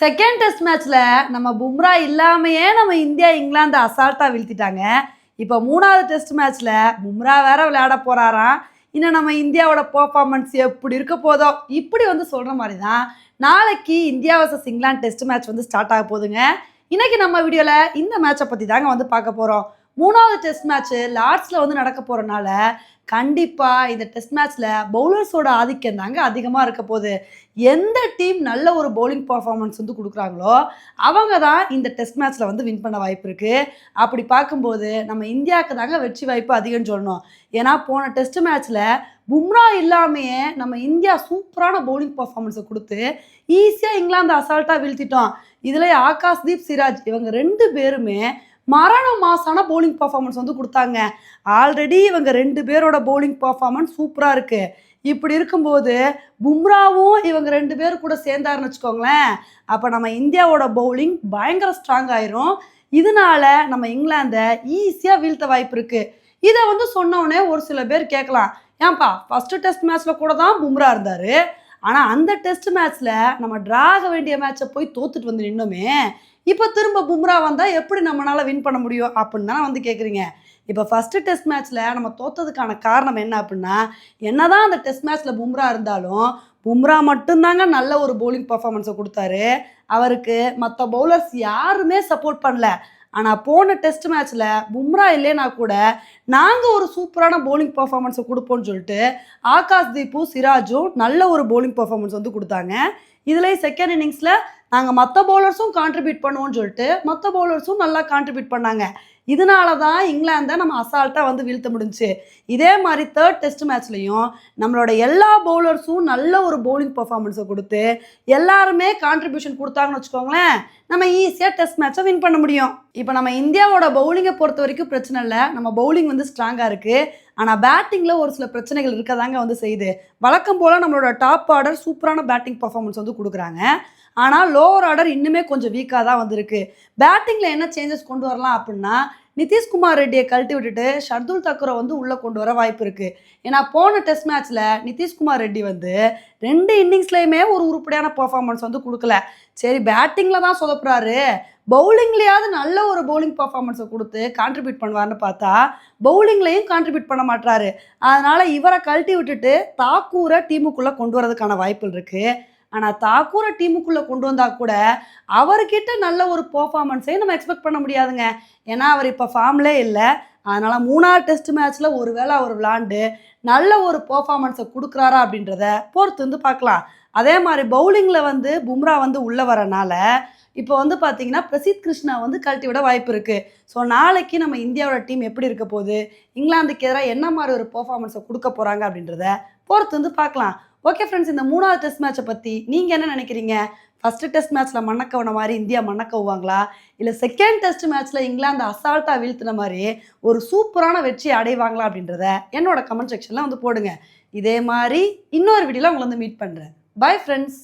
Second test மேட்ச்ல நம்ம பும்ரா இல்லாமையே நம்ம இந்தியா இங்கிலாந்து அசால்ட்டா வீழ்த்திட்டாங்க. இப்போ மூணாவது டெஸ்ட் மேட்ச்ல பும்ரா வேற விளையாட போறாராம். இன்னும் நம்ம இந்தியாவோட பர்ஃபார்மன்ஸ் எப்படி இருக்க போதோ இப்படி வந்து சொல்ற மாதிரி தான் நாளைக்கு India versus England test match வந்து ஸ்டார்ட் ஆக போகுதுங்க. இன்னைக்கு நம்ம வீடியோவில் இந்த மேட்சை பற்றி தாங்க வந்து பார்க்க போகிறோம் மூணாவது டெஸ்ட் மேட்ச்சு லார்ட்ஸில் வந்து நடக்க போகிறனால கண்டிப்பாக இந்த டெஸ்ட் மேட்ச்சில் பவுலர்ஸோட ஆதிக்கம் தாங்க அதிகமாக இருக்க போகுது. எந்த டீம் நல்ல ஒரு பவுலிங் பர்ஃபார்மன்ஸ் வந்து கொடுக்குறாங்களோ அவங்க தான் இந்த டெஸ்ட் மேட்ச்சில் வந்து வின் பண்ண வாய்ப்பு இருக்குது அப்படி பார்க்கும்போது நம்ம இந்தியாவுக்கு தாங்க வெற்றி வாய்ப்பு அதிகம்னு சொல்லணும். ஏன்னா போன டெஸ்ட் மேட்ச்சில் பும்ரா இல்லாமையே நம்ம இந்தியா சூப்பரான பவுலிங் பர்ஃபார்மன்ஸை கொடுத்து ஈஸியாக இங்கிலாந்து அசால்ட்டாக வீழ்த்திட்டோம். இதில் ஆகாஷ்தீப் சிராஜ் இவங்க ரெண்டு பேருமே மரண மாசான பவுலிங் பர்ஃபார்மன்ஸ் வந்து கொடுத்தாங்க. ஆல்ரெடி இவங்க ரெண்டு பேரோட பவுலிங் பர்ஃபார்மன்ஸ் சூப்பராக இருக்குது இப்படி இருக்கும்போது பும்ராவும் இவங்க ரெண்டு பேர் கூட சேர்ந்தாருன்னு வச்சுக்கோங்களேன். அப்போ நம்ம இந்தியாவோட பவுலிங் பயங்கர ஸ்ட்ராங் ஆயிரும். இதனால நம்ம இங்கிலாந்தை ஈஸியாக வீழ்த்த வாய்ப்பு இருக்கு. இதை வந்து சொன்னோடனே ஒரு சில பேர் கேட்கலாம். ஏன்பா ஃபர்ஸ்ட் டெஸ்ட் மேட்ச்ல கூட தான் பும்ரா இருந்தாரு. ஆனால் அந்த டெஸ்ட் மேட்ச்சில் நம்ம ட்ராக வேண்டிய மேட்சை போய் தோத்துட்டு வந்து நின்னோமே இப்போ திரும்ப பும்ரா வந்தால் எப்படி நம்மளால் வின் பண்ண முடியும் அப்படின்னு தானே வந்து கேட்குறீங்க இப்போ ஃபஸ்ட்டு டெஸ்ட் மேட்ச்சில் நம்ம தோத்ததுக்கான காரணம் என்ன அப்படின்னா என்னதான் அந்த டெஸ்ட் மேட்ச்சில் பும்ரா இருந்தாலும் பும்ரா மட்டும்தாங்க நல்ல ஒரு பவுலிங் பர்ஃபார்மன்ஸை கொடுத்தாரு. அவருக்கு மற்ற பவுலர்ஸ் யாருமே சப்போர்ட் பண்ணல. ஆனால் போன டெஸ்ட் மேட்ச்சில் பும்ரா இல்லைனா கூட நாங்கள் ஒரு சூப்பரான பவுலிங் பர்ஃபார்மன்ஸை கொடுப்போம்னு சொல்லிட்டு ஆகாஷ் தீப்பும் சிராஜும் நல்ல ஒரு பவுலிங் பர்ஃபார்மன்ஸ் வந்து கொடுத்தாங்க. இதுலேயும் செகண்ட் இன்னிங்ஸில் நாங்கள் மற்ற பவுலர்ஸும் கான்ட்ரிபியூட் பண்ணுவோம்னு சொல்லிட்டு மற்ற பவுலர்ஸும் நல்லா கான்ட்ரிபியூட் பண்ணாங்க. இதனால தான் இங்கிலாந்தை நம்ம அசால்ட்டாக வந்து வீழ்த்த முடிஞ்சுச்சு இதே மாதிரி தேர்ட் டெஸ்ட் மேட்ச்லையும் நம்மளோட எல்லா பவுலர்ஸும் நல்ல ஒரு பவுலிங் பர்ஃபார்மன்ஸை கொடுத்து எல்லாருமே கான்ட்ரிபியூஷன் கொடுத்தாங்கன்னு வச்சுக்கோங்களேன் நம்ம ஈஸியாக டெஸ்ட் மேட்சை வின் பண்ண முடியும். இப்போ நம்ம இந்தியாவோட பவுலிங்கை பொறுத்த வரைக்கும் பிரச்சனை இல்லை. நம்ம பவுலிங் வந்து ஸ்ட்ராங்காக இருக்குது ஆனால் பேட்டிங்கில் ஒரு சில பிரச்சனைகள் இருக்கதாங்க வந்து செய்யுது. வழக்கம் போல் நம்மளோட டாப் ஆர்டர் சூப்பரான பேட்டிங் பர்ஃபார்மன்ஸ் வந்து கொடுக்குறாங்க. ஆனால் லோவர் ஆர்டர் இன்னுமே கொஞ்சம் வீக்காக தான் வந்திருக்கு. பேட்டிங்கில் என்ன சேஞ்சஸ் கொண்டு வரலாம் அப்படின்னா நிதிஷ்குமார் ரெட்டியை கழட்டி விட்டுட்டு ஷர்துல் தக்கரை வந்து உள்ளே கொண்டு வர வாய்ப்பு இருக்குது ஏன்னா போன டெஸ்ட் மேட்ச்சில் நிதிஷ்குமார் ரெட்டி வந்து ரெண்டு இன்னிங்ஸ்லையுமே ஒரு உருப்படியான பர்ஃபார்மன்ஸ் வந்து கொடுக்கல. சரி பேட்டிங்கில் தான் சொதப்புறாரு. பவுலிங்லேயாவது நல்ல ஒரு பவுலிங் பர்ஃபார்மன்ஸை கொடுத்து கான்ட்ரிபியூட் பண்ணுவார்னு பார்த்தா பவுலிங்லேயும் கான்ட்ரிபியூட் பண்ண மாட்டாரு அதனால் இவரை கழட்டி விட்டுட்டு தாக்கூரை டீமுக்குள்ளே கொண்டு வரதுக்கான வாய்ப்புகள் இருக்குது ஆனால் தாக்கூரை டீமுக்குள்ளே கொண்டு வந்தால் கூட அவர்கிட்ட நல்ல ஒரு பர்ஃபார்மன்ஸையும் நம்ம எக்ஸ்பெக்ட் பண்ண முடியாதுங்க. ஏன்னா அவர் இப்போ ஃபார்ம்லே இல்லை. அதனால் மூணாவது டெஸ்ட் மேட்ச்சில் ஒரு வேளை அவர் விளாண்டு நல்ல ஒரு பர்ஃபார்மன்ஸை கொடுக்குறாரா அப்படின்றத பொறுத்து வந்து பார்க்கலாம். அதே மாதிரி பவுலிங்கில் வந்து பும்ரா வந்து உள்ளே வரனால இப்போ வந்து பார்த்தீங்கன்னா பிரசித் கிருஷ்ணா வந்து கழட்டி விட வாய்ப்பு இருக்குது ஸோ நாளைக்கு நம்ம இந்தியாவோட டீம் எப்படி இருக்க போகுது? இங்கிலாந்துக்கு எதிராக என்ன மாதிரி ஒரு பர்ஃபார்மன்ஸை கொடுக்க போகிறாங்க அப்படின்றத பொறுத்து வந்து பார்க்கலாம். ஓகே ஃப்ரெண்ட்ஸ் இந்த மூணாவது டெஸ்ட் மேட்சை பற்றி நீங்கள் என்ன நினைக்கிறீங்க? ஃபஸ்ட்டு டெஸ்ட் மேட்ச்சில் மண்ணக்கவன மாதிரி இந்தியா மண்ணக்கவுவாங்களா இல்லை செகண்ட் டெஸ்ட் மேட்ச்சில் இங்கிலாந்து அசால்ட்டாக வீழ்த்தின மாதிரி ஒரு சூப்பரான வெற்றி அடைவாங்களா அப்படின்றத என்னோட கமெண்ட் செக்ஷனில் வந்து போடுங்க. இதே மாதிரி இன்னொரு வீடியோவில் உங்களை வந்து மீட் பண்ணுறேன் பை ஃப்ரெண்ட்ஸ்